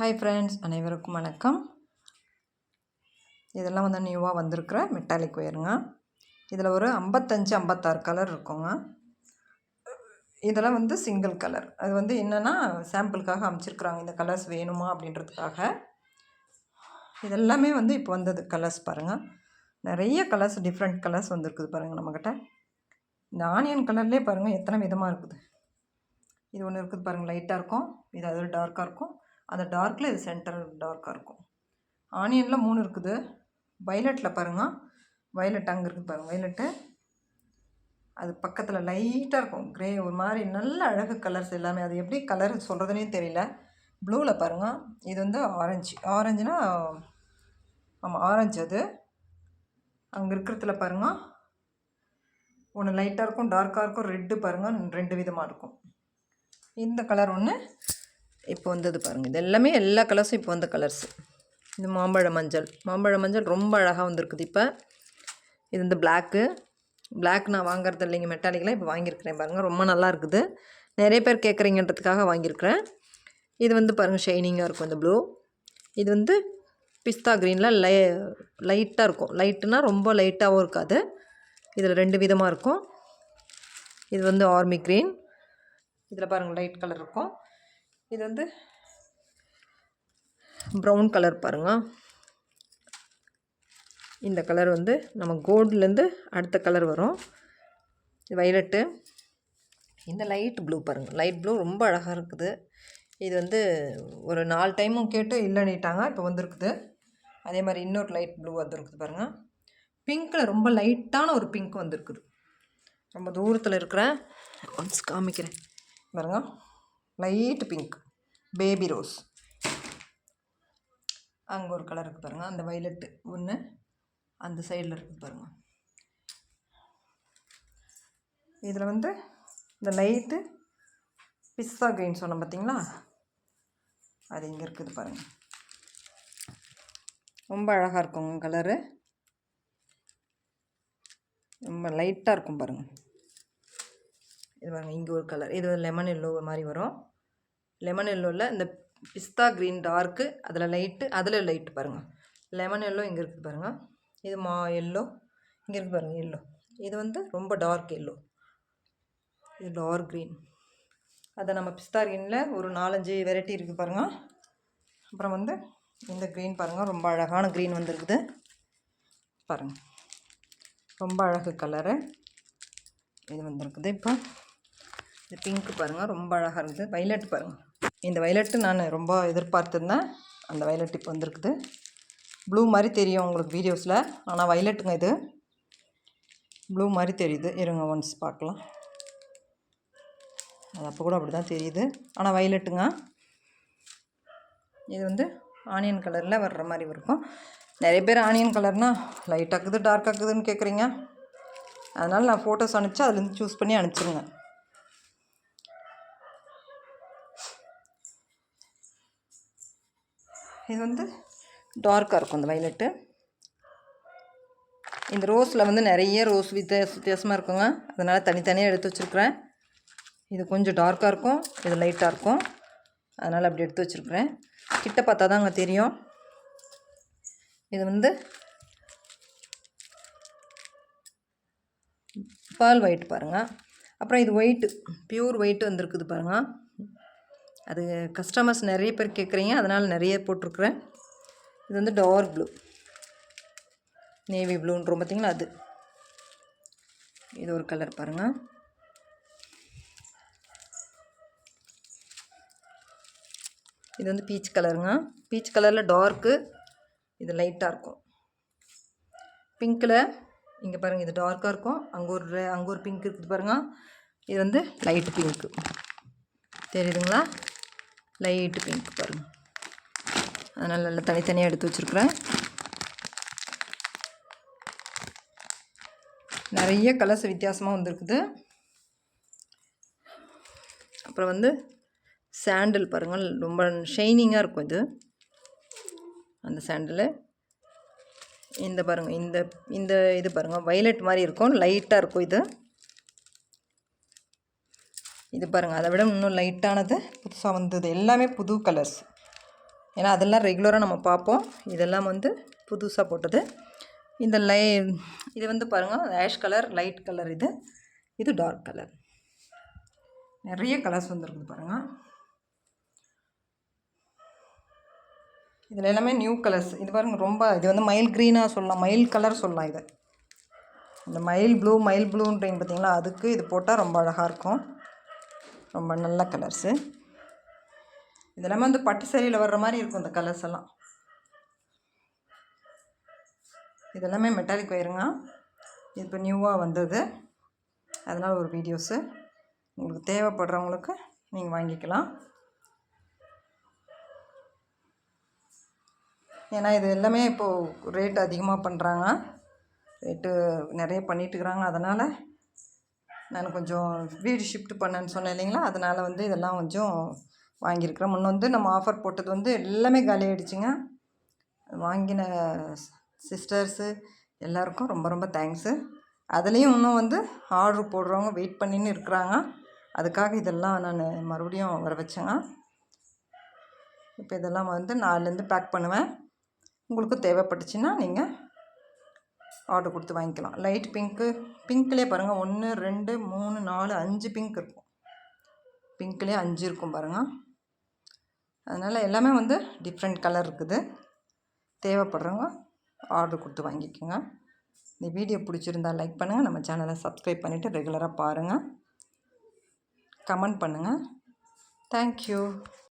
Hi friends அனைவருக்கும் வணக்கம். இதெல்லாம் வந்து நியூவாக வந்திருக்கிற மெட்டாலிக் ஒயருங்க இதில் ஒரு ஐம்பத்தஞ்சு ஐம்பத்தாறு கலர் இருக்குங்க. இதெல்லாம் வந்து சிங்கிள் கலர் அது வந்து என்னென்னா சாம்பிளுக்காக அமைச்சிருக்குறாங்க. இந்த கலர்ஸ் வேணுமா அப்படின்றதுக்காக. இதெல்லாமே வந்து இப்போ வந்தது கலர்ஸ் பாருங்கள் நிறைய கலர்ஸ் டிஃப்ரெண்ட் கலர்ஸ் வந்துருக்குது பாருங்கள் நம்மக்கிட்ட இந்த ஆனியன் கலர்லேயே பாருங்கள் எத்தனை விதமாக இருக்குது. இது ஒன்று இருக்குது பாருங்கள் லைட்டாக இருக்கும். இது அது டார்க்காக இருக்கும். அந்த டார்க்கில் இது சென்டர் டார்க்காக இருக்கும். ஆனியனில் மூணு இருக்குது. வைலட்டில் பாருங்கள் வைலட் அங்கே இருக்குது பாருங்கள் வைலட்டு அது பக்கத்தில் லைட்டாக இருக்கும். க்ரே ஒரு மாதிரி நல்ல அழகு கலர்ஸ் எல்லாமே. அது எப்படி கலர் சொல்கிறதுனே தெரியல. ப்ளூவில் பாருங்கள் இது வந்து ஆரஞ்சு ஆரஞ்சுனா ஆமாம் ஆரஞ்சு அது. அங்கே இருக்கிறதுல பாருங்கள் ஒன்று லைட்டாக இருக்கும் டார்க்காக இருக்கும். ரெட்டு பாருங்கள் ரெண்டு விதமாக இருக்கும். இந்த கலர் ஒன்று இப்போ வந்தது பாருங்கள் இது எல்லாமே எல்லா கலர்ஸும் இப்போ வந்த கலர்ஸ் இது மாம்பழ மஞ்சள். மாம்பழ மஞ்சள் ரொம்ப அழகாக வந்திருக்குது இப்போ. இது வந்து பிளாக்கு பிளாக் நான் வாங்குறது இல்லைங்க மெட்டாலிக்கெலாம் இப்போ வாங்கியிருக்கிறேன் பாருங்கள் ரொம்ப நல்லா இருக்குது. நிறைய பேர் கேட்குறீங்கன்றதுக்காக வாங்கியிருக்கிறேன். இது வந்து பாருங்கள் ஷைனிங்காக இருக்கும் இந்த ப்ளூ இது வந்து பிஸ்தா க்ரீனில் லை லைட்டாக இருக்கும். லைட்டுனா ரொம்ப லைட்டாகவும் இருக்காது. இதில் ரெண்டு விதமாக இருக்கும். இது வந்து ஆர்மி க்ரீன் இதில் பாருங்கள் லைட் கலர் இருக்கும். இது வந்து ப்ரௌன் கலர் பாருங்கள் இந்த கலர் வந்து நம்ம கோல்ட்லேருந்து அடுத்த கலர் வரும். வைலட்டு இந்த லைட் ப்ளூ பாருங்கள் லைட் ப்ளூ ரொம்ப அழகாக இருக்குது. இது வந்து ஒரு நாலு டைமும் கேட்டு இல்லைன்னுட்டாங்க இப்போ வந்திருக்குது. அதே மாதிரி இன்னொரு லைட் ப்ளூ வந்துருக்குது பாருங்கள் பிங்க்கில் ரொம்ப லைட்டான ஒரு பிங்க் வந்திருக்குது. ரொம்ப தூரத்தில் இருக்கிறேன். ஒன்ஸ் காமிக்கிறேன். பாருங்கள் லைட் பிங்க் பேபி ரோஸ் அங்கே ஒரு கலர் இருக்குது பாருங்கள் அந்த வைலட்டு ஒன்று அந்த சைடில் இருக்குது பாருங்கள் இதில் வந்து இந்த லைட்டு பிஸ்தா க்ரீன் சொன்னோம் பார்த்தீங்களா அது இங்கே இருக்குது பாருங்கள் ரொம்ப அழகாக இருக்கும் கலரு ரொம்ப லைட்டாக இருக்கும் பாருங்கள் இது பாருங்கள் இங்கே ஒரு கலர் இது லெமன் எல்லோ மாதிரி வரும். லெமன் எல்லோவில் இந்த பிஸ்தா க்ரீன் டார்க்கு அதில் லைட்டு அதில் லைட்டு பாருங்கள் லெமன் எல்லோ இங்கே இருக்குது பாருங்கள் இது மா எல்லோ இங்கே இருக்குது பாருங்கள் எல்லோ இது வந்து ரொம்ப டார்க் எல்லோ இது டார்க் க்ரீன் அதை நம்ம பிஸ்தா க்ரீனில் ஒரு நாலஞ்சு வெரைட்டி இருக்குது பாருங்கள் அப்புறம் வந்து இந்த க்ரீன் பாருங்கள் ரொம்ப அழகான க்ரீன் வந்துருக்குது. பாருங்கள் ரொம்ப அழகு கலரு இது வந்துருக்குது இப்போ. இந்த பிங்க்கு பாருங்கள் ரொம்ப அழகாக இருக்குது வைலட் பாருங்கள் இந்த வயலட்டு நான் ரொம்ப எதிர்பார்த்துருந்தேன். அந்த வயலட் இப்போ வந்திருக்குது. ப்ளூ மாதிரி தெரியும் உங்களுக்கு வீடியோஸில். ஆனால் வயலட்டுங்க இது. ப்ளூ மாதிரி தெரியுது. இருங்க ஒன்ஸ் பார்க்கலாம். அது அப்போ கூட அப்படி தான் தெரியுது. ஆனால் வயலட்டுங்க. இது வந்து ஆனியன் கலரில் வர்ற மாதிரி இருக்கும். நிறைய பேர் ஆனியன் கலர்னால் லைட் ஆக்குது டார்க் ஆக்குதுன்னு கேட்குறீங்க அதனால் நான் ஃபோட்டோஸ் அனுப்பிச்சு அதுலேருந்து சூஸ் பண்ணி அனுப்பிச்சிருங்க. இது வந்து டார்க்காக இருக்கும் இந்த வைலட்டு இந்த ரோஸில் வந்து நிறைய ரோஸ் வித்தியாச வித்தியாசமாக இருக்குங்க. அதனால் தனித்தனியாக எடுத்து வச்சுருக்குறேன். இது கொஞ்சம் டார்க்காக இருக்கும். இது லைட்டாக இருக்கும். அதனால் அப்படி எடுத்து வச்சுருக்குறேன். கிட்ட பார்த்தா தாங்க தெரியும். இது வந்து பால் ஒயிட் பாருங்கள் அப்புறம் இது ஒயிட்டு ப்யூர் ஒயிட்டு வந்திருக்குது பாருங்கள் அது கஸ்டமர்ஸ் நிறைய பேர் கேட்குறீங்க அதனால் நிறைய போட்டிருக்குறேன். இது வந்து டார்க் ப்ளூ நேவி ப்ளூன்றோம் பார்த்திங்களா அது. இது ஒரு கலர் பாருங்கள் இது வந்து பீச் கலருங்க பீச் கலரில் டார்க்கு இது லைட்டாக இருக்கும். பிங்க்கில் இங்கே பாருங்கள் இது டார்க்காக இருக்கும். அங்கே ஒரு அங்கே ஒரு பிங்க் இருக்குது பாருங்கள் இது வந்து லைட்டு பிங்க்கு தெரியுதுங்களா? லைட்டு பிங்க் பாருங்கள் அதனால் நல்லா தனித்தனியாக எடுத்து வச்சுருக்குறேன். நிறைய கலர்ஸ் வித்தியாசமாக வந்திருக்குது. அப்புறம் வந்து சாண்டில் பாருங்கள் ரொம்ப ஷைனிங்காக இருக்கும் இது. அந்த சாண்டில் இந்த பாருங்கள் இந்த இந்த இது பாருங்கள் வைலட் மாதிரி இருக்கும். லைட்டாக இருக்கும் இது. இது பாருங்கள் அதை விட இன்னும் லைட்டானது புதுசாக வந்தது. எல்லாமே புது கலர்ஸ் ஏன்னா அதெல்லாம் ரெகுலராக நம்ம பார்ப்போம். இதெல்லாம் வந்து புதுசாக போட்டது. இந்த லை இது வந்து பாருங்கள் ஆஷ் கலர் லைட் கலர் இது. இது டார்க் கலர் நிறைய கலர்ஸ் வந்துருக்குது பாருங்கள் இதில் எல்லாமே நியூ கலர்ஸ் இது பாருங்க ரொம்ப இது வந்து மயில் க்ரீனாக சொல்லலாம். மயில் கலர் சொல்லலாம் இதை. இந்த மயில் ப்ளூ மயில் ப்ளூன்றீங்க பார்த்தீங்களா அதுக்கு இது போட்டால் ரொம்ப அழகாக இருக்கும். ரொம்ப நல்ல கலர்ஸு இதெல்லாமே வந்து பட்டு சேரீயில் வர்ற மாதிரி இருக்கும் இந்த கலர்ஸ் எல்லாம். இதெல்லாமே மெட்டாலிக் ஒயருங்க இது இப்போ நியூவாக வந்தது. அதனால் ஒரு வீடியோஸு உங்களுக்கு தேவைப்படுறவங்களுக்கு நீங்கள் வாங்கிக்கலாம். ஏன்னா இது எல்லாமே இப்போது ரேட் அதிகமாக பண்ணுறாங்க ரேட்டு நிறைய பண்ணிட்டுருக்குறாங்க அதனால் நான் கொஞ்சம் வீடு ஷிஃப்ட் பண்ணேன்னு சொன்னேன் இல்லைங்களா? அதனால் வந்து இதெல்லாம் கொஞ்சம் வாங்கியிருக்கிறேன். முன்ன வந்து நம்ம ஆஃபர் போட்டது வந்து எல்லாமே காலி ஆகிடுச்சிங்க வாங்கின சிஸ்டர்ஸு எல்லாருக்கும் ரொம்ப ரொம்ப தேங்க்ஸு அதுலேயும் இன்னும் வந்து ஆர்டர் போடுறவங்க வெயிட் பண்ணின்னு இருக்கிறாங்க. அதுக்காக இதெல்லாம் நான் மறுபடியும் வர வச்சேங்க. இப்போ இதெல்லாம் வந்து நாலுலேருந்து பேக் பண்ணுவேன். உங்களுக்கு தேவைப்பட்டுச்சுன்னா நீங்கள் ஆர்டர் கொடுத்து வாங்கிக்கலாம். லைட் பிங்க்கு பிங்க்லேயே பாருங்கள் ஒன்று ரெண்டு மூணு நாலு அஞ்சு பிங்க் இருக்கும். பிங்க்லேயே அஞ்சு இருக்கும் பாருங்கள் அதனால் எல்லாமே வந்து டிஃப்ரெண்ட் கலர் இருக்குது. தேவைப்படுறவங்க ஆர்டர் கொடுத்து வாங்கிக்கோங்க. இந்த வீடியோ பிடிச்சிருந்தா லைக் பண்ணுங்கள் நம்ம சேனலை சப்ஸ்கிரைப் பண்ணிவிட்டு ரெகுலராக பாருங்கள் கமெண்ட் பண்ணுங்கள் தேங்க்யூ